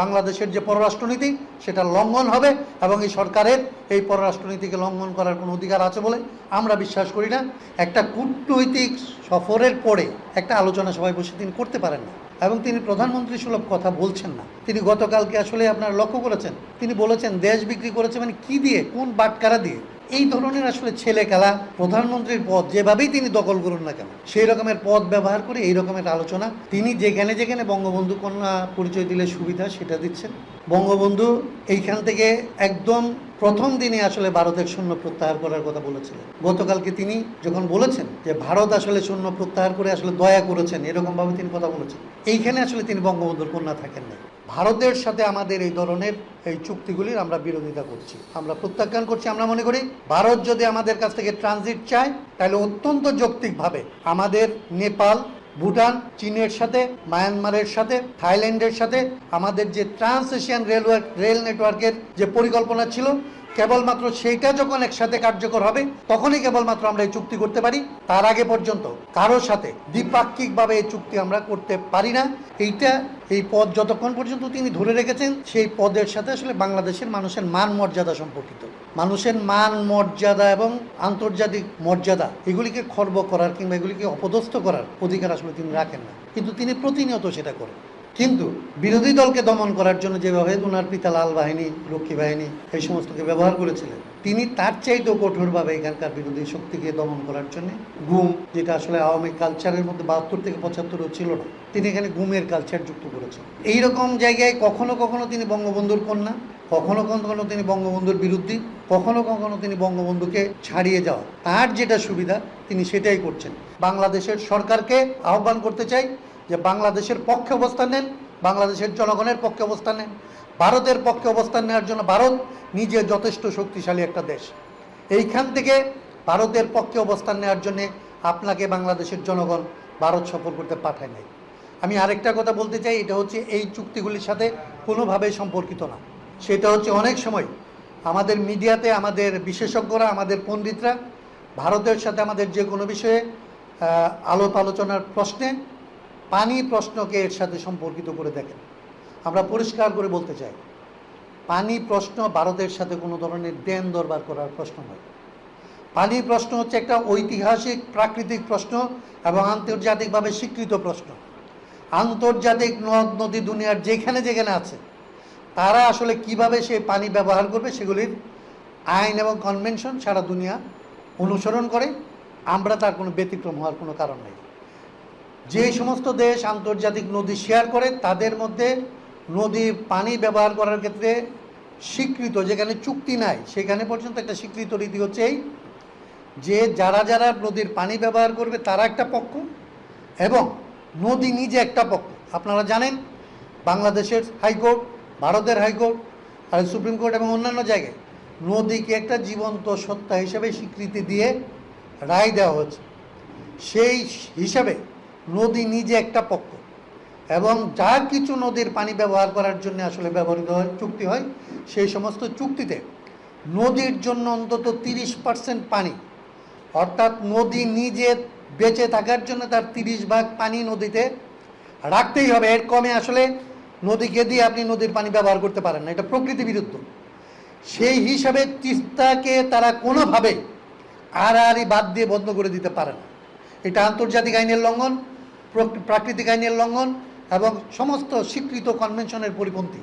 বাংলাদেশের যে পররাষ্ট্রনীতি, সেটা লঙ্ঘন হবে এবং এই সরকারের এই পররাষ্ট্রনীতিকে লঙ্ঘন করার কোনো অধিকার আছে বলে আমরা বিশ্বাস করি না। একটা কূটনৈতিক সফরের পরে একটা আলোচনা সবাই বসে তিনি করতে পারেন না এবং তিনি প্রধানমন্ত্রী সুলভ কথা বলছেন না। তিনি গতকালকে আসলে আপনারা লক্ষ্য করেছেন, তিনি বলেছেন, দেশ বিক্রি করেছে মানে কি দিয়ে, কোন বাটকারা দিয়ে? এই ধরনের আসলে ছেলে খেলা প্রধানমন্ত্রীর পদ যেভাবেই তিনি দখল করুন না কেন, সেই রকমের পদ ব্যবহার করে এই রকমের আলোচনা তিনি যেখানে যেখানে বঙ্গবন্ধু কন্যা পরিচয় দিলে সুবিধা সেটা দিচ্ছেন। বঙ্গবন্ধু এইখান থেকে একদম প্রথম দিনে আসলে ভারতের শূন্য প্রত্যাহার করার কথা বলেছিলেন। গতকালকে তিনি যখন বলেছেন যে ভারত আসলে শূন্য প্রত্যাহার করে আসলে দয়া করেছেন, এরকমভাবে তিনি কথা বলেছেন। এইখানে আসলে তিনি বঙ্গবন্ধুর কন্যা থাকেন না ভারতের সাথে আমাদের এই ধরনের এই চুক্তিগুলির আমরা বিরোধিতা করছি। আমরা প্রত্যাখ্যান করছি, আমরা মনে করি ভারত যদি আমাদের কাছ থেকে ট্রানজিট চায়, তাহলে অত্যন্ত যৌক্তিকভাবে আমাদের নেপাল, ভুটান, চীনের সাথে, মায়ানমারের সাথে, থাইল্যান্ডের সাথে আমাদের যে ট্রান্স এশিয়ান রেলওয়ে রেল নেটওয়ার্কের যে পরিকল্পনা ছিল, কেবলমাত্র সেইটা যখন একসাথে কার্যকর হবে, তখনই কেবলমাত্র আমরা এই চুক্তি করতে পারি। তার আগে পর্যন্ত কারোর সাথে দ্বিপাক্ষিকভাবে এই চুক্তি আমরা করতে পারি না। এইটা এই পদ যতক্ষণ পর্যন্ত তিনি ধরে রেখেছেন, সেই পদের সাথে আসলে বাংলাদেশের মানুষের মান মর্যাদা সম্পর্কিত। মানুষের মান মর্যাদা এবং আন্তর্জাতিক মর্যাদা, এগুলিকে খর্ব করার কিংবা এগুলিকে অপদস্থ করার অধিকার আসলে তিনি রাখেন না। কিন্তু তিনি প্রতিনিয়ত সেটা করেন। কিন্তু বিরোধী দলকে দমন করার জন্য যেভাবে ওনার পিতা লাল বাহিনী, রক্ষী বাহিনী এই সমস্তকে ব্যবহার করেছিলেন, তিনি তার চাইতেও কঠোরভাবে এখানকার বিরোধী শক্তিকে দমন করার জন্য গুম, যেটা আসলে আওয়ামী কালচারের মধ্যে বাহাত্তর থেকে পঁচাত্তরও ছিল না, তিনি এখানে গুমের কালচার যুক্ত করেছেন। এইরকম জায়গায় কখনো কখনো তিনি বঙ্গবন্ধুর কন্যা, কখনো কখনো তিনি বঙ্গবন্ধুর বিরুদ্ধে, কখনো কখনো তিনি বঙ্গবন্ধুকে ছাড়িয়ে যাওয়া। তার যেটা সুবিধা, তিনি সেটাই করছেন। বাংলাদেশের সরকারকে আহ্বান করতে চাই যে বাংলাদেশের পক্ষে অবস্থান নেন, বাংলাদেশের জনগণের পক্ষে অবস্থান নেন, ভারতের পক্ষে অবস্থান নেওয়ার জন্য ভারত নিজে যথেষ্ট শক্তিশালী একটা দেশ। এইখান থেকে ভারতের পক্ষে অবস্থান নেওয়ার জন্যে আপনাকে বাংলাদেশের জনগণ ভারত সফর করতে পাঠায় নাই। আমি আরেকটা কথা বলতে চাই, এটা হচ্ছে এই চুক্তিগুলির সাথে কোনোভাবেই সম্পর্কিত না। সেটা হচ্ছে অনেক সময় আমাদের মিডিয়াতে আমাদের বিশেষজ্ঞরা, আমাদের পণ্ডিতরা, ভারতের সাথে আমাদের যে কোনো বিষয়ে আলোপ আলোচনার প্রশ্নে পানি প্রশ্নকে এর সাথে সম্পর্কিত করে দেখেন। আমরা পরিষ্কার করে বলতে চাই, পানি প্রশ্ন ভারতের সাথে কোনো ধরনের দেন দরবার করার প্রশ্ন নয়। পানি প্রশ্ন হচ্ছে একটা ঐতিহাসিক, প্রাকৃতিক প্রশ্ন এবং আন্তর্জাতিকভাবে স্বীকৃত প্রশ্ন। আন্তর্জাতিক নদ, নদী দুনিয়ার যেখানে যেখানে আছে, তারা আসলে কীভাবে সেই পানি ব্যবহার করবে সেগুলির আইন এবং কনভেনশন সারা দুনিয়া অনুসরণ করে। আমরা তার কোনো ব্যতিক্রম হওয়ার কোনো কারণ নেই। যে সমস্ত দেশ আন্তর্জাতিক নদী শেয়ার করে, তাদের মধ্যে নদীর পানি ব্যবহার করার ক্ষেত্রে স্বীকৃত, যেখানে চুক্তি নাই, সেখানে পর্যন্ত একটা স্বীকৃত রীতি হচ্ছে এই যে যারা যারা নদীর পানি ব্যবহার করবে, তারা একটা পক্ষ এবং নদী নিজে একটা পক্ষ। আপনারা জানেন, বাংলাদেশের হাইকোর্ট, ভারতের হাইকোর্ট, আর সুপ্রিম কোর্ট এবং অন্যান্য জায়গায় নদীকে একটা জীবন্ত সত্তা হিসেবে স্বীকৃতি দিয়ে রায় দেওয়া হচ্ছে। সেই হিসাবে নদী নিজে একটা পক্ষ। এবং যা কিছু নদীর পানি ব্যবহার করার জন্য আসলে ব্যবহৃত হয়, চুক্তি হয়, সেই সমস্ত চুক্তিতে নদীর জন্য অন্তত তিরিশ পার্সেন্ট পানি, অর্থাৎ নদী নিজে বেঁচে থাকার জন্য তার তিরিশ ভাগ পানি নদীতে রাখতেই হবে। এর কমে আসলে নদীকে দিয়ে আপনি নদীর পানি ব্যবহার করতে পারেন না, এটা প্রকৃতি বিরুদ্ধ। সেই হিসাবে তিস্তাকে তারা কোনোভাবে আড়াআড়ি বাদ দিয়ে বন্ধ করে দিতে পারে না। এটা আন্তর্জাতিক আইনের লঙ্ঘন প্রাকৃতিক আইনের লঙ্ঘন এবং সমস্ত স্বীকৃত কনভেনশনের পরিপন্থী।